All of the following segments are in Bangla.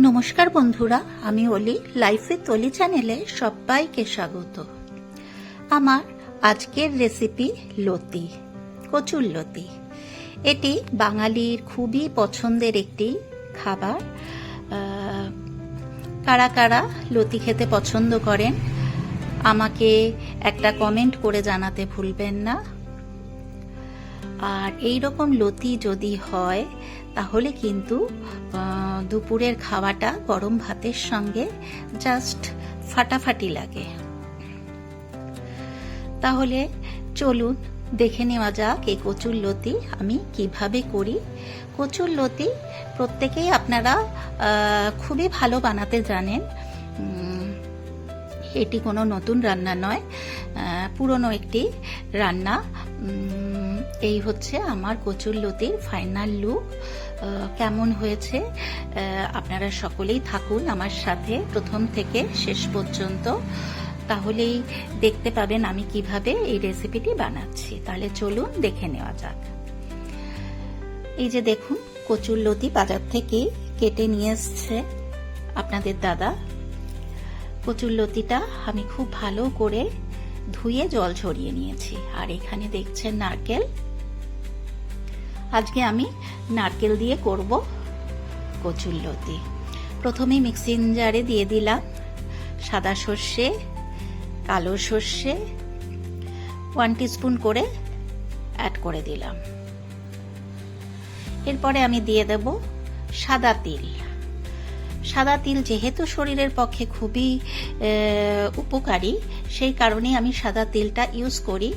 নমস্কার বন্ধুরা, আমি অলি, লাইফে তলি চ্যানেলে সবাইকে স্বাগত। আমার আজকের রেসিপি লতি, কচুর লতি। এটি বাঙালির খুবই পছন্দের একটি খাবার। কারা কারা লতি খেতে পছন্দ করেন, আমাকে একটা কমেন্ট করে জানাতে ভুলবেন না। আর এই রকম লতি যদি হয় তাহলে কিন্তু দুপুরের খাওয়াটা গরম ভাতের সঙ্গে জাস্ট ফাটাফাটি লাগে। তাহলে চলুন দেখে নেওয়া যাক এই কচুর লতি আমি কীভাবে করি। কচুর লতি প্রত্যেকেই আপনারা খুবই ভালো বানাতে জানেন। এটি কোনো নতুন রান্না নয় পুরনো একটি রান্না। এই হচ্ছে আমার কচুর লতির ফাইনাল লুক কেমন হয়েছে? আপনারা সকলেই থাকুন আমার সাথে প্রথম থেকে শেষ পর্যন্ত। তাহলেই দেখতে পাবেন আমি কীভাবে এই রেসিপিটি বানাচ্ছি। তাহলে চলুন দেখে নেওয়া যাক। এই যে দেখুন কচুর লতি বাজার থেকে কেটে নিয়ে এসছে আপনাদের দাদা। কচুর লতিটা আমি খুব ভালো করে ধুয়ে জল ঝরিয়ে নিয়েছি। আর এখানে দেখছেন নারকেল। আজকে আমি নারকেল দিয়ে করব কচুর লতি। প্রথমে মিক্সিং জারে দিয়ে দিলাম সাদা সর্ষে, কালো সর্ষে, ওয়ান টিস্পুন করে অ্যাড করে দিলাম। এরপরে আমি দিয়ে দেব সাদা তিল। সাদা তিল যেহেতু শরীরের পক্ষে খুবই উপকারী, সেই কারণে আমি সাদা তিলটা ইউজ করি।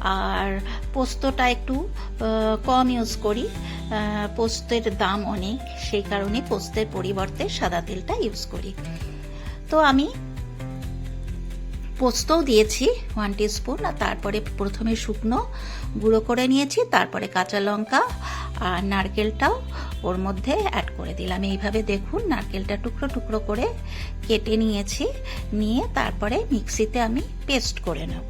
আর পোস্তটা একটু কম ইউজ করি। পোস্তের দাম অনেক, সেই কারণে পোস্তের পরিবর্তে সাদা তিলটা ইউজ করি। তো আমি পোস্তও দিয়েছি ওয়ান স্পুন আর তারপরে প্রথমে শুকনো গুঁড়ো করে নিয়েছি, তারপরে কাঁচা লঙ্কা আর নারকেলটাও ওর মধ্যে অ্যাড করে দিলাম। এইভাবে দেখুন, নারকেলটা টুকরো টুকরো করে কেটে নিয়েছি। নিয়ে তারপরে মিক্সিতে আমি পেস্ট করে নেব।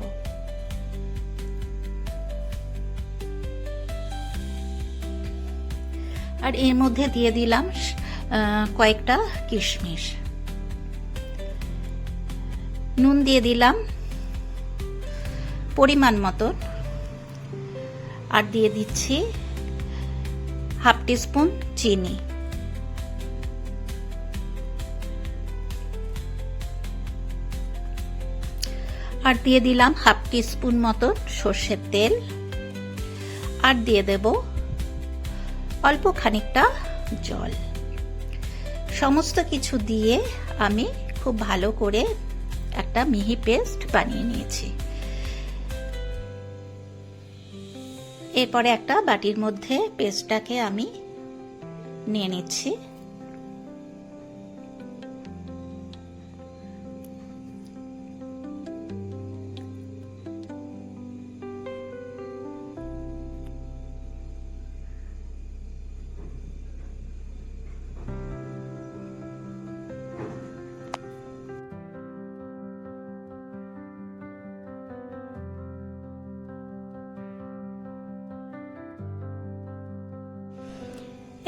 আর এর মধ্যে দিয়ে দিলাম কয়েকটা কিশমিশ। নুন দিয়ে দিলাম, পরিমাণ মতন। আর দিয়ে দিচ্ছি হাফ টিস্পুন চিনি। আর দিয়ে দিলাম হাফ টিস্পুন মতন সর্ষের তেল। আর দিয়ে দেব অল্প খানিকটা জল। সমস্ত কিছু দিয়ে আমি খুব ভালো করে একটা মিহি পেস্ট বানিয়ে নিয়েছি। এরপরে একটা বাটির মধ্যে পেস্টটাকে আমি নিয়ে নিচ্ছি।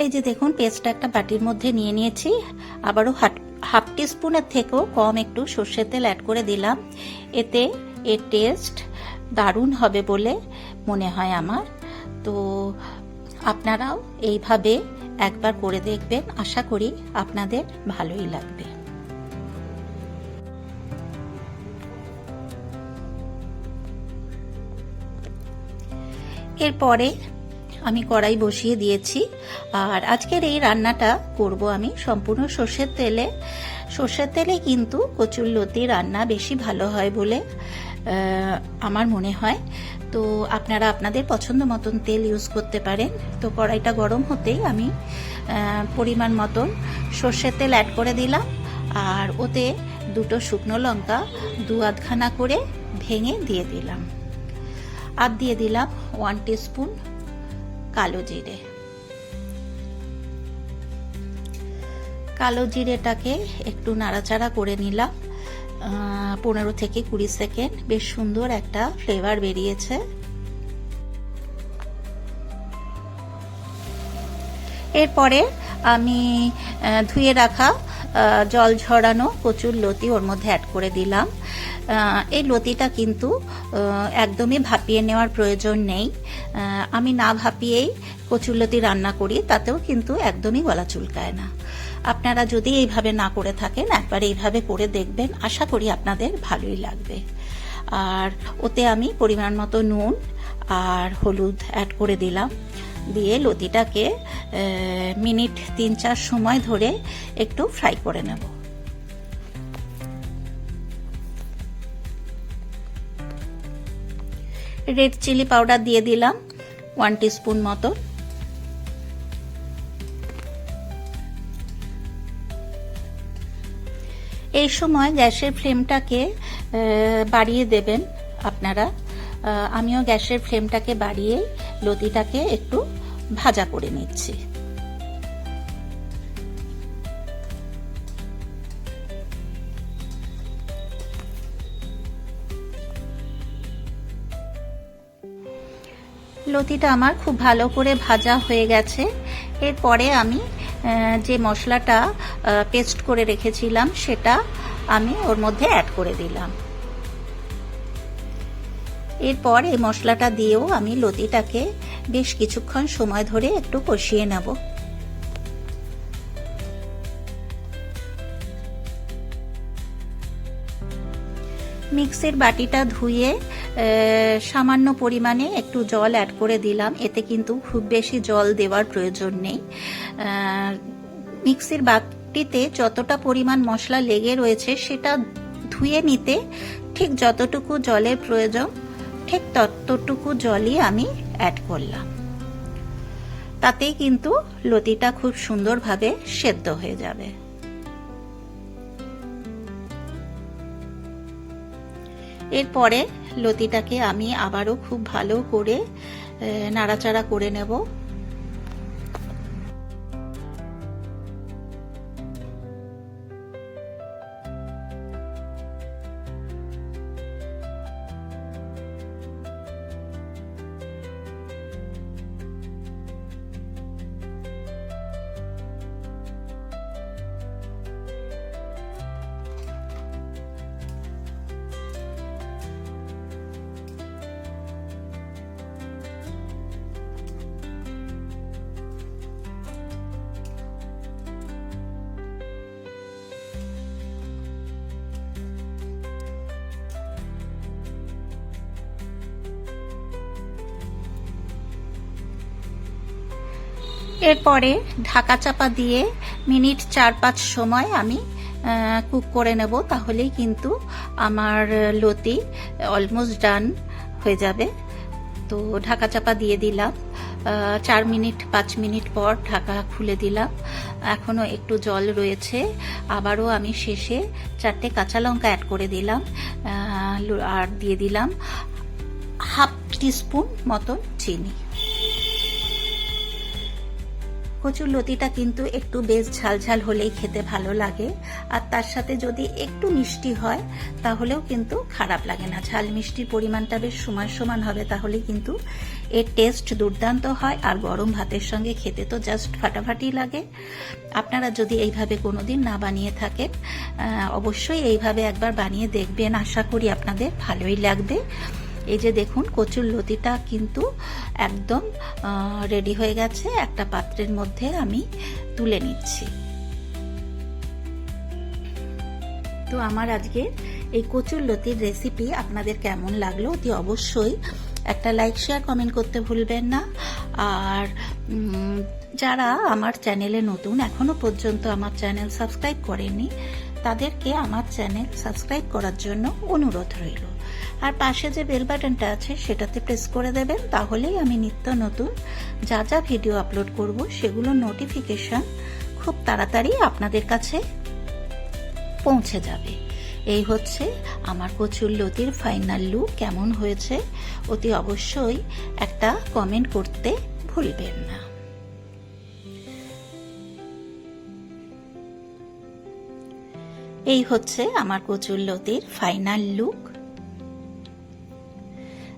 এই যে দেখুন, পেস্টটা একটা বাটির মধ্যে নিয়ে নিয়েছি। আবারও হাফ টিস্পুনের থেকেও কম একটু সর্ষের তেল অ্যাড করে দিলাম। এতে এর টেস্ট দারুণ হবে বলে মনে হয় আমার। তো আপনারাও এইভাবে একবার করে দেখবেন। আশা করি আপনাদের ভালোই লাগবে। এরপরে আমি কড়াই বসিয়ে দিয়েছি। আর আজকের এই রান্নাটা করব আমি সম্পূর্ণ সর্ষের তেলে। সর্ষের তেলে কিন্তু কচুর লতি রান্না বেশি ভালো হয় বলে আমার মনে হয়। তো আপনারা আপনাদের পছন্দ মতন তেল ইউজ করতে পারেন। তো কড়াইটা গরম হতেই আমি পরিমাণ মতন সর্ষের তেল অ্যাড করে দিলাম। আর ওতে দুটো শুকনো লঙ্কা দু আধখানা করে ভেঙে দিয়ে দিলাম। আর দিয়ে দিলাম ওয়ান স্পুন কালো জিরে। কালো জিরেটাকে একটু নাড়াচাড়া করে নিলাম। পনেরো থেকে কুড়ি সেকেন্ড। বেশ সুন্দর একটা ফ্লেভার বেরিয়েছে। এরপরে আমি ধুয়ে রাখা জল ঝরানো কচুর লতি ওর মধ্যে অ্যাড করে দিলাম। এই লতিটা কিন্তু একদমই ভাপিয়ে নেওয়ার প্রয়োজন নেই। আমি না ভাপিয়েই কচুর লতি রান্না করি, তাতেও কিন্তু একদমই গলা চুলকায় না। আপনারা যদি এইভাবে না করে থাকেন, একবার এইভাবে করে দেখবেন, আশা করি আপনাদের ভালোই লাগবে। আর ওতে আমি পরিমাণ মতো নুন আর হলুদ অ্যাড করে দিলাম। দিয়ে লতিটাকে মিনিট তিন চার সময় ধরে একটু ফ্রাই করে নেব। রেড চিলি পাউডার দিয়ে দিলাম, ওয়ান টিস্পুন মতো। এই সময় গ্যাসের ফ্লেমটাকে বাড়িয়ে দেবেন আপনারা। আমিও গ্যাসের ফ্লেমটাকে বাড়িয়ে লতিটাকে একটু ভাজা করে নিচ্ছি। লতিটা আমার খুব ভালো করে ভাজা হয়ে গেছে। এরপরে আমি যে মশলাটা পেস্ট করে রেখেছিলাম, সেটা আমি ওর মধ্যে অ্যাড করে দিলাম। এরপর এই মশলাটা দিয়েও আমি লতিটাকে বেশ কিছুক্ষণ সময় ধরে একটু কষিয়ে নেব। মিক্সির বাটিটা ধুয়ে সামান্য পরিমাণে একটু জল অ্যাড করে দিলাম। এতে কিন্তু খুব বেশি জল দেওয়ার প্রয়োজন নেই। মিক্সির বাটিতে যতটা পরিমাণ মশলা লেগে রয়েছে সেটা ধুয়ে নিতে ঠিক যতটুকু জলের প্রয়োজন, ঠিক ততটুকু জলই আমি অ্যাড করলাম। তাতেই কিন্তু লতিটা খুব সুন্দরভাবে সেদ্ধ হয়ে যাবে। এরপরে লতিটাকে আমি আবারও খুব ভালো করে নাড়াচাড়া করে নেব। এরপরে ঢাকা চাপা দিয়ে মিনিট চার পাঁচ সময় আমি কুক করে নেব, তাহলেই কিন্তু আমার লতি অলমোস্ট ডান হয়ে যাবে। তো ঢাকা চাপা দিয়ে দিলাম। চার মিনিট, পাঁচ মিনিট পর ঢাকা খুলে দিলাম। এখনও একটু জল রয়েছে। আবারও আমি শেষে চারটে কাঁচা লঙ্কা অ্যাড করে দিলাম। আর দিয়ে দিলাম হাফ টিস্পুন মতন চিনি। কচুর লতিটা কিন্তু একটু বেশ ঝালঝাল হলেই খেতে ভালো লাগে। আর তার সাথে যদি একটু মিষ্টি হয়, তাহলেও কিন্তু খারাপ লাগে না। ঝাল মিষ্টির পরিমাণটা বেশ সমান সমান হবে, তাহলে কিন্তু এর টেস্ট দুর্দান্ত হয়। আর গরম ভাতের সঙ্গে খেতে তো জাস্ট ফাটাফাটি লাগে। আপনারা যদি এইভাবে কোনো দিন না বানিয়ে থাকেন অবশ্যই এইভাবে একবার বানিয়ে দেখবেন। আশা করি আপনাদের ভালোই লাগবে। এই যে দেখুন, কচুর লতিটা কিন্তু একদম রেডি হয়ে গেছে। একটা পাত্রের মধ্যে আমি তুলে নিচ্ছি। তো আমার আজকে এই কচুর লতির রেসিপি আপনাদের কেমন লাগল অতি অবশ্যই একটা লাইক শেয়ার কমেন্ট করতে ভুলবেন না। আর যারা আমার চ্যানেলে নতুন, এখনও পর্যন্ত আমার চ্যানেল সাবস্ক্রাইব করেনি তাদেরকে আমার চ্যানেল সাবস্ক্রাইব করার জন্য অনুরোধ রইল। আর পাশে যে বেল বাটনটা আছে সেটাতে প্রেস করে দেবেন, তাহলেই আমি নিত্য নতুন যা যা ভিডিও আপলোড করব সেগুলোর নোটিফিকেশন খুব তাড়াতাড়ি আপনাদের কাছে পৌঁছে যাবে। এই হচ্ছে আমার কচুর লতির ফাইনাল লুক কেমন হয়েছে, অতি অবশ্যই একটা কমেন্ট করতে ভুলবেন না। এই হচ্ছে আমার কচুর লতির ফাইনাল লুক